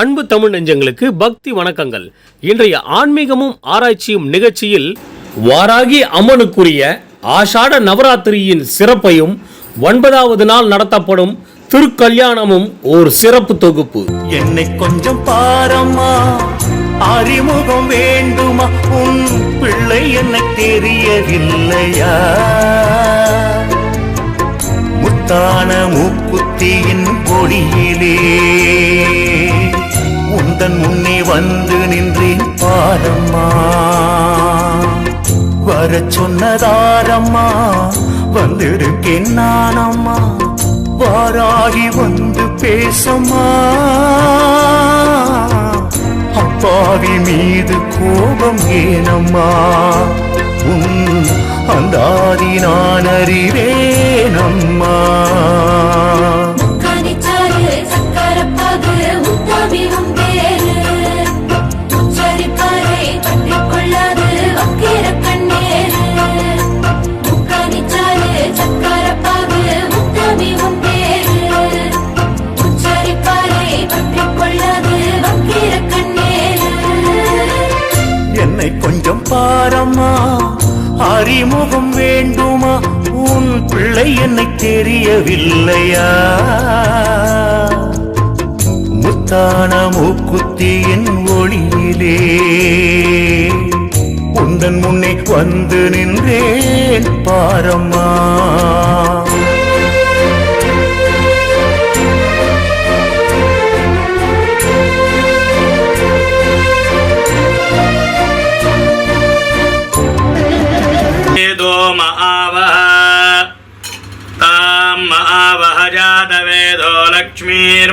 அன்பு தமிழ் நெஞ்சங்களுக்கு பக்தி வணக்கங்கள். இன்றைய ஆன்மீகமும் ஆராய்ச்சியும் நிகழ்ச்சியில் வாராகி அம்மனுக்குரிய ஆஷாட நவராத்திரியின் சிறப்பையும் ஒன்பதாவது நாள் நடத்தப்படும் திருக்கல்யாணமும் ஒரு சிறப்பு தொகுப்பு. என்னை கொஞ்சம் பாரம்மா அறிமுகம் வேண்டுமா? உன் பிள்ளை என்னை தெரியவில்லையா? முத்தான மூக்குத்தியின் பொடியிலே தன் முன்னே வந்து நின்றேன் பாரம்மா. வர சொன்னதாரம்மா வந்திருக்கேன் நானம்மா. வாராகி வந்து பேசம்மா. அப்பாவி மீது கோபம் ஏனம்மா. உன் அந்தாதி நான் அறிவேனம்மா. அறிமுகம் வேண்டுமா? உன் பிள்ளை என்னை தெரியவில்லையா? முத்தான மூக்குத்தியின் ஒளியிலே உந்தன் முன்னே வந்து நின்றேன் பாரம்மா.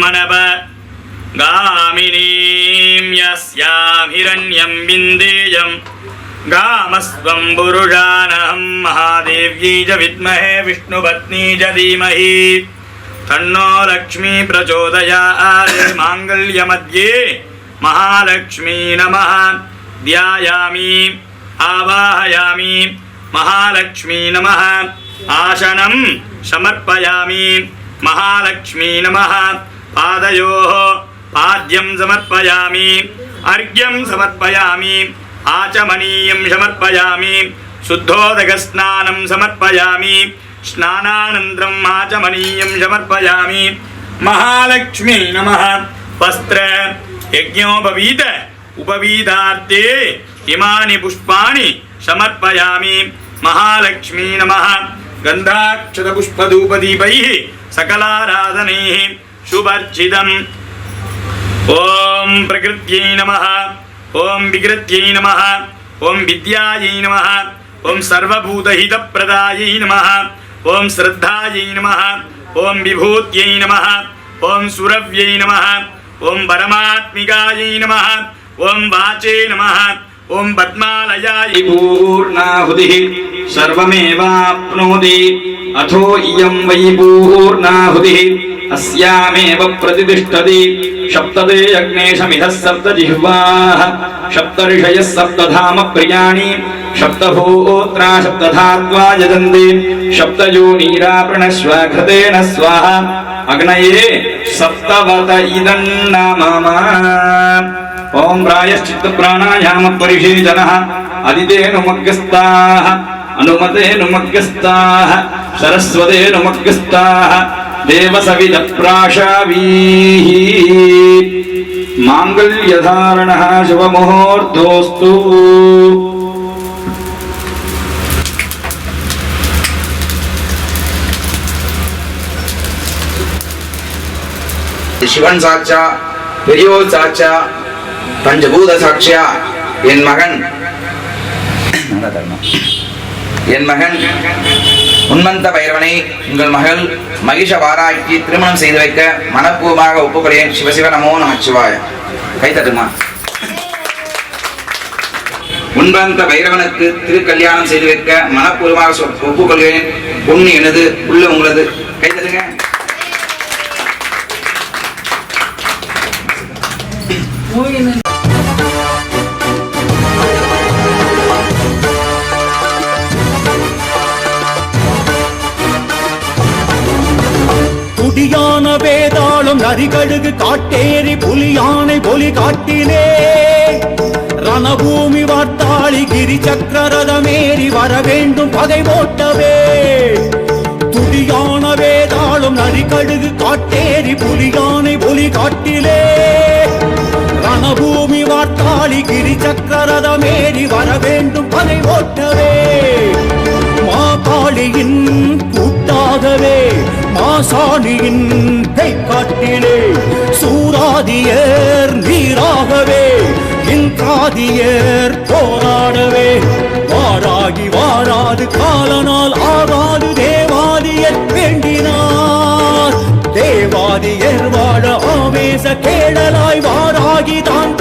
लक्ष्मीर्मनव गामिनीं यस्यां हिरण्यं विन्देयं गामस्त्वं पुरुषानहं महादेव्यै च विद्महे विष्णुपत्नी च धीमहि तन्नो लक्ष्मी प्रचोदयात् माङ्गल्यमध्ये महालक्ष्मी नमः ध्यायामि आवाहयामि महालक्ष्मी नमः आसनं समर्पयामि महालक्ष्मी नमः पादयोः पाद्यं समर्पयामि। अर्घ्यं समर्पयामि। आचमनीयं समर्पयामि। शुद्धोदकस्नानं समर्पयामि। स्नानानन्तरम् आचमनीयं समर्पयामि। महालक्ष्मी नमः। वस्त्र यज्ञोपवीत उपवीतार्थे इमानि पुष्पाणि समर्पयामि। महालक्ष्मी नमः। गन्धाक्षतपुष्पधूपदीपैः सकलाराधनैः शुभर्चितम् ॐ प्रकृत्यै नमः। ॐ विकृत्यै नमः। ॐ विद्यायै नमः। ॐ सर्वभूतहितप्रदायै नमः। ॐ श्रद्धायै नमः। ॐ विभूत्यै नमः। ॐ सुरव्यै नमः। ॐ परमात्मिकायै नमः। ॐ वाचे नमः। ओम पद्मालयायि। पूर्णाहुतिः सर्वमेवाप्नोति। अथो इयं वै पूर्णाहुतिः अस्यामेव प्रतितिष्ठति शब्दते यज्ञेशमिहः सप्तजिह्वाः। शब्दर्षयः सप्तधामप्रियाणि। शब्दहोत्रा शब्दधात्वा यजन्ति। शब्दयो नीरापृणश्व घृतेन स्वाहा। अग्नये सप्तवत इदन्नामा ॐ प्रायश्चित्तप्राणायामपरिषेचनः अदितेनुमग्यस्ताः अनुमतेनुमग्यस्ताः सरस्वतेनुमग्यस्ताः देवसविदप्राशावीः माङ्गल्यधारणः शुभमुहूर्तोऽस्तु சிவன் சாட்சா பெரியோர் சாட்சா பஞ்சபூத சாட்சியா? என் மகன். என் மகன். உன்மந்த பைரவனை உங்கள் மகள் மகிஷ வாராய்க்கு திருமணம் செய்து வைக்க மனப்பூர்வமாக ஒப்புக்கொள்கிறேன். சிவசிவ நமோ நமச்சிவாய. கைத்தட்டுமா உன்வந்த பைரவனுக்கு திருக்கல்யாணம் செய்து வைக்க மனப்பூர்வமாக சொ- ஒப்புக்கொள்கிறேன். பொண்ணு எனது உள்ள உங்களது. கைத்தட்டுங்க துடியான வேதாளம் கரிகடுகு காட்டேறி புலியானை பொலி காட்டிலே. ரணபூமி வார்த்தாளி கிரி சக்கரதமேறி வர வேண்டும் பகை போட்டவே. துடியான வேதாளும் நரிகடுகு காட்டேறி புலியானை பொலி காட்டிலே. ரணபூமி வார்த்தாளி கிரி சக்கரதமேறி வர வேண்டும் பகை ஓட்டவே ஆசானியின் கைக்காட்டிலே சூராதியர் நீராகவே இந்திராதியர் போராடவே. வாராகி வாராது காலனால் ஆகாது தேவாதியர் வேண்டினார். தேவாதியர் வாழ ஆவேச கேடலாய் வாராகி தான்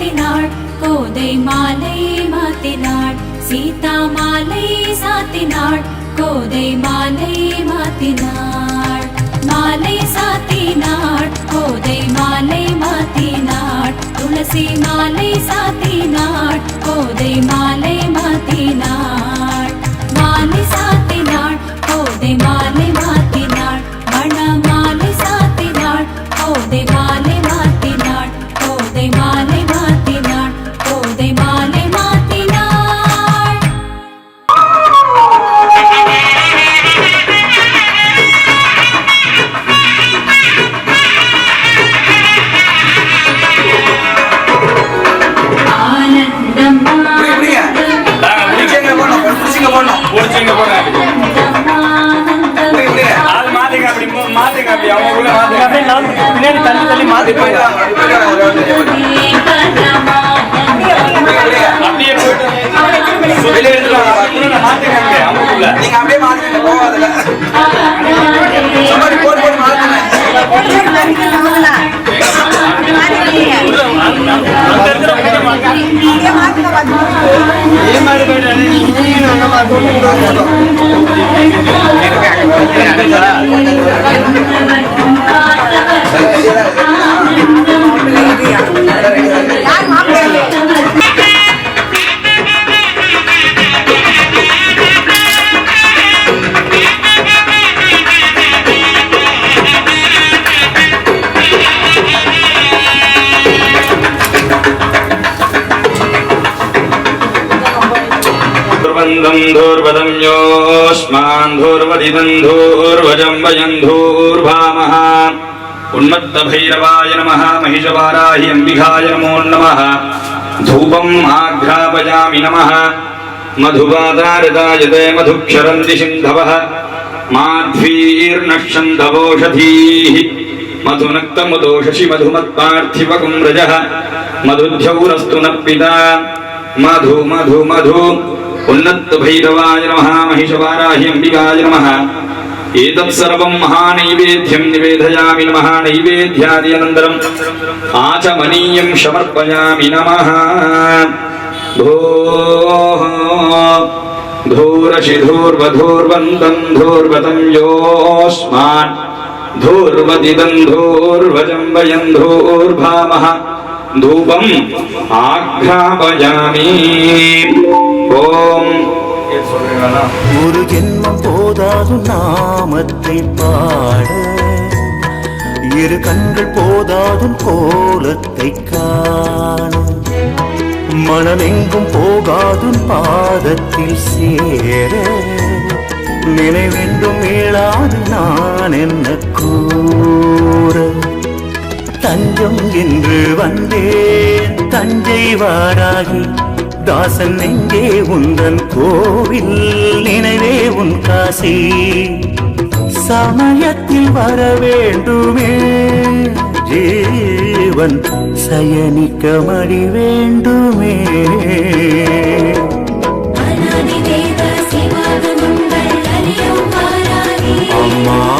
சாத்தினாள் கோதை மாலை மாத்தினாள் சீதா மாலை சாத்தினாள் கோதை மாலை மாத்தினாள். மாலை சாத்தினாள் கோதை மாலை மாத்தினாள் துளசி மாலை சாத்தினாள் கோதை மாலை மாத்தினாள். மாலை சாத்தினாள் கோதை மாலை আমরা योऽस्मान् धूर्वदिदम् धूर्वजम् वयम् धूर्वामः उन्मत्तभैरवाय नमः, महिषवाराहि अम्बिकाय नमो नमः। धूपम् आघ्रापयामि नमः। मधुवादारदायते मधुक्षरन्ति सिन्धवः। माध्वीर्नक्षन्दवोषधीः मधुनक्तमुदोषसि मधुमत्पार्थिवकुं रजः मधुध्यौरस्तु नः पिता मधु मधु मधु। उन्नतभैरवाय नमः महिषवाराहि अम्बिकाय नमः। एतत् सर्वं महानैवेद्यं निवेदयामि नमः, नैवेद्यादि अनन्तरम् आचमनीयं समर्पयामि नमः। भोः धूरशिधूर्वधूर्वन्दं धूर्वतं योऽस्मान्। धूर्वदिदं धूर्वजं वयं धूर्भामः। धूपम् आघ्रापयामि। ॐ ஒரு ஜென்மம் போதாது நாமத்தை பாட. இரு கண்கள் போதாதும் கோலத்தை காண. மனமெங்கும் போகாதும் பாதத்தில் சேர. நினைவென்றும் மீளாது நான் என்ன கூற. தஞ்சம் என்று வந்தேன் தஞ்சை வாராகி தாசன் எங்கே உந்தன் கோவில் நினைவே உன் காசி. சமயத்தில் வர வேண்டுமே. ஜீவன் சயனிக்க மடி வேண்டுமே. அம்மா.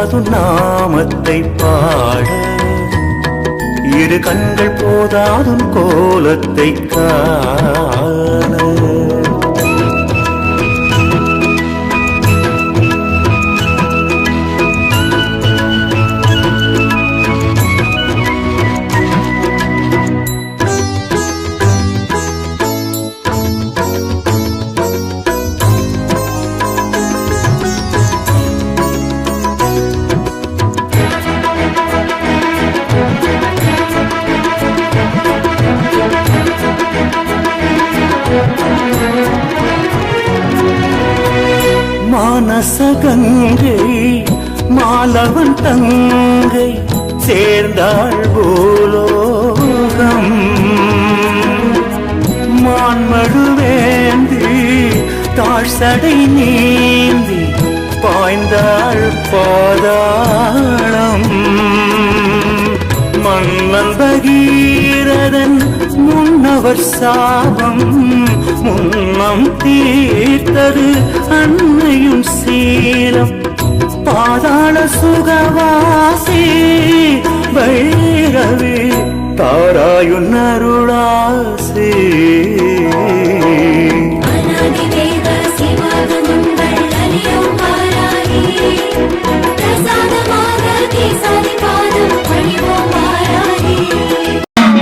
போதாது நாமத்தை பாட. இரு கண்கள் போதாதும் கோலத்தை காண. ரசகங்கை மாலவன் தங்கை சேர்ந்தாள் பூலோகம். மான்மழுவேந்தி தாழ்சடை நீந்தி பாய்ந்தாள் பாதாளம். மன்னன் பகீரதன் முன்னவர் சாபம். முன்னம் தீர்த்தது அன்னையும் சீலம். பாதாள சுகவாசி பைரவி தாராயுன் அருளாசி.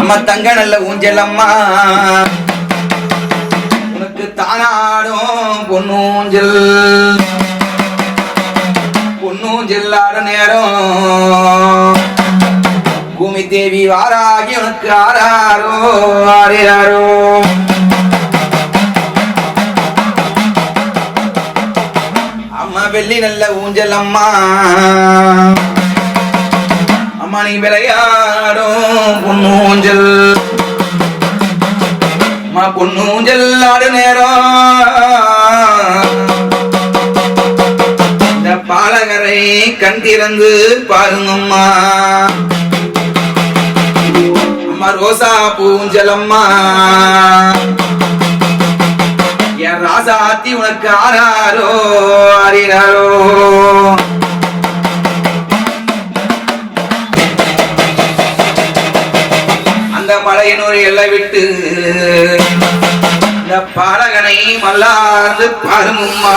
அம்மா தங்க நல்ல ஊஞ்சல் அம்மா. தானாடும் பொன்னூஞ்சல். பொன்னூஞ்சல் ஆட நேரம். பூமி தேவி வாராகி உனக்கு ஆறாரோ ஆறாரோ அம்மா வெள்ளி நல்ல ஊஞ்சல் அம்மா. அம்மா நீ விளையாடும் பொன்னூஞ்சல். மா பொன்னூஞ்சல் ஆடு நேரம். இந்த பாலகரை கண் திறந்து பாருங்கம்மா அம்மா. ரோசா பூஞ்சல் அம்மா. என் ராசாத்தி உனக்கு ஆறாரோ அறிகிறாரோ அந்த மலையனூர் எல்லை விட்டு இந்த பாலகனை மல்லார்ந்து பாருங்கம்மா.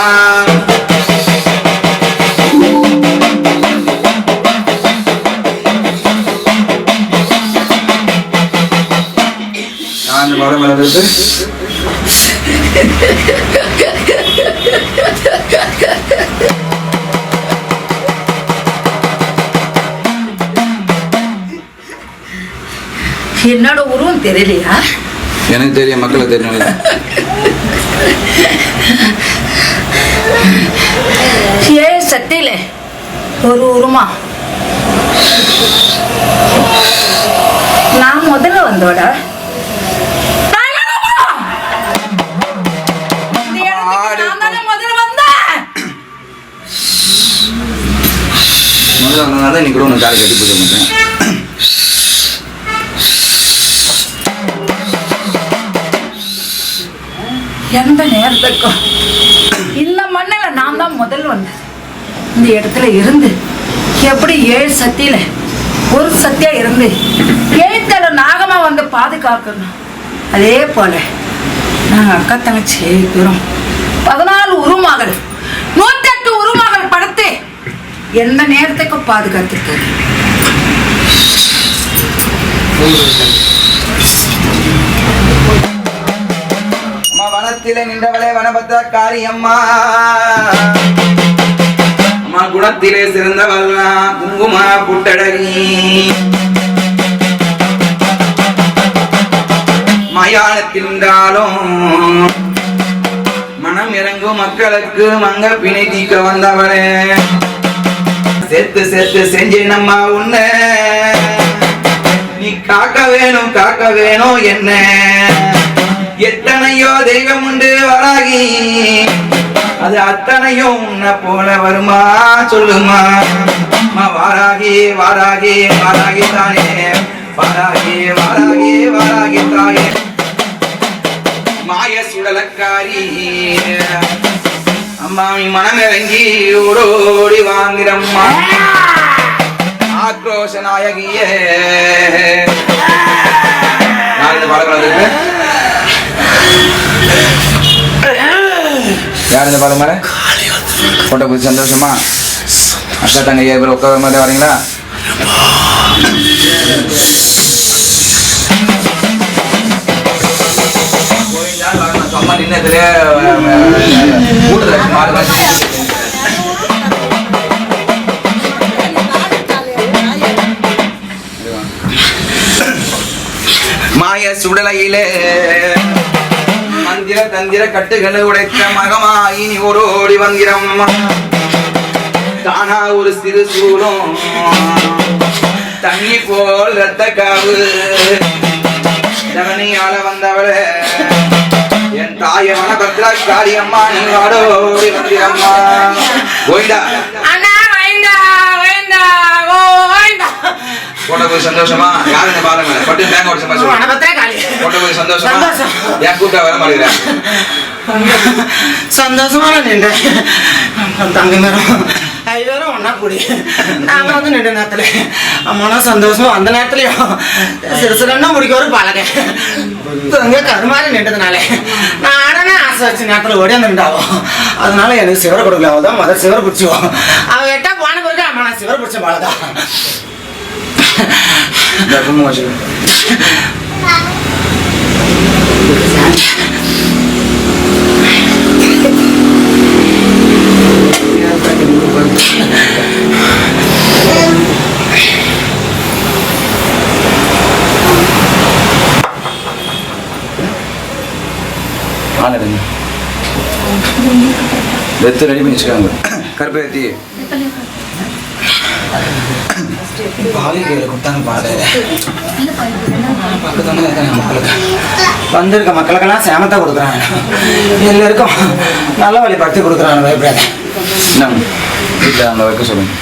நான் இந்த பாடம் என்னோட உருவம் தெரியலையா? எனக்கு தெரியும் மக்களுக்கு தெரியல ஏ சட்டியில. ஒரு உருமா. நான் முதல்ல வந்தோட முதல்ல வந்ததுனால இன்னைக்கு கூட உனக்கு காலை கட்டி பூஜை எந்த நேரத்துக்கும். இந்த மண்ணில் நான் தான் முதல் வந்தேன். இந்த இடத்துல இருந்து எப்படி ஏழு சக்தியில் ஒரு சக்தியாக இருந்து ஏத்தல நாகமா வந்து பாதுகாக்கணும். அதே போல நாங்கள் அக்கா தங்கச்சி ஏழு பேரும் பதினாலு உருமகள் நூற்றெட்டு உருமகள் படுத்து எந்த நேரத்துக்கும் பாதுகாத்துருக்காரு அம்மா நின்றவளே வனபத்திர காரியம்மா அம்மா குணத்திலே சிறந்தவள் குங்குமா புட்டடகி மயானத்தின்றாலும் மனம் இறங்கும் மக்களுக்கு மங்க பிணை தீக்க வந்தவளே. சேர்த்து சேர்த்து செஞ்சேன் அம்மா உன்ன. நீ காக்க வேணும் காக்க வேணும் என்ன. எத்தனையோ தெய்வம் உண்டு வராகி அது அத்தனையும் உன்னை போல வருமா? சொல்லுமா. வாராகி வாராகி வாராகி தானே. வாராகி வாராகி வாராகி தாயே மாய சுடலக்காரி. அம்மா நீ மனமிறங்கி ஓடோடி வாங்கிறம்மா ஆக்ரோஷ நாயகியே. யார் இந்த யார் இந்த பாலு மேலே போட்ட புது சந்தோஷமா அக்கா தங்க ஏழு பேர் உட்கார மாதிரி வரீங்களா கோவிந்தா, வரணும். சும்மா மாய சுடலையிலே மந்திர தந்திர கட்டுகளை உடைத்த மகமாயி நீ ஓடோடி வந்திரம். தானா ஒரு சிறு சூலம் தண்ணி போல் ரத்த காவு. தவணையால வந்தவளே என் தாய மனபத்ரா காரியம்மா நீ வாடோடி வந்திரம்மா. கோயிந்தா அண்ணா வைந்தா வைந்தா ஓ வைந்தா போட்ட போய் சந்தோஷமா? யார் இந்த பாருங்க? பட்டு பேங்க ஒரு சந்தோஷம் போட்ட போய் சந்தோஷமா. ஏன் கூட்டா வர மாட்டேங்கிறேன் சந்தோஷமா நின்றேன். தங்க நேரம் ஐவரும் ஒன்னா கூடி. நாங்கள் வந்து நின்ற நேரத்துல. அம்மானா சந்தோஷமா அந்த நேரத்துலயும் சிறு சிறுன்னா முடிக்க ஒரு பழக. தங்க கருமாறி நின்றதுனால. நானே ஆசை வச்ச நேரத்தில் ஓடி வந்துட்டாவோ அதனால எனக்கு சிவரை கொடுக்கல. அவள் தான் முதல் சிவரை பிடிச்சிவோம் அவ எட்டா போன பிறகு அம்மா நான் சிவரை பிடிச்ச பாலதான் இந்த வெத்து ரெடி பண்ணி வச்சுக்காங்க கருப்பேத்தி பாவி கையில் கொடுத்தாங்க பாடு பக்கத்தான இருக்காங்க மக்களுக்கு. வந்திருக்க மக்களுக்கெல்லாம் சேமத்தை கொடுக்குறாங்க. எல்லாருக்கும் நல்ல வழி படுத்தி கொடுக்குறாங்க பயப்படாத. வீட்டில் அங்கே வைக்க சொல்லுங்க.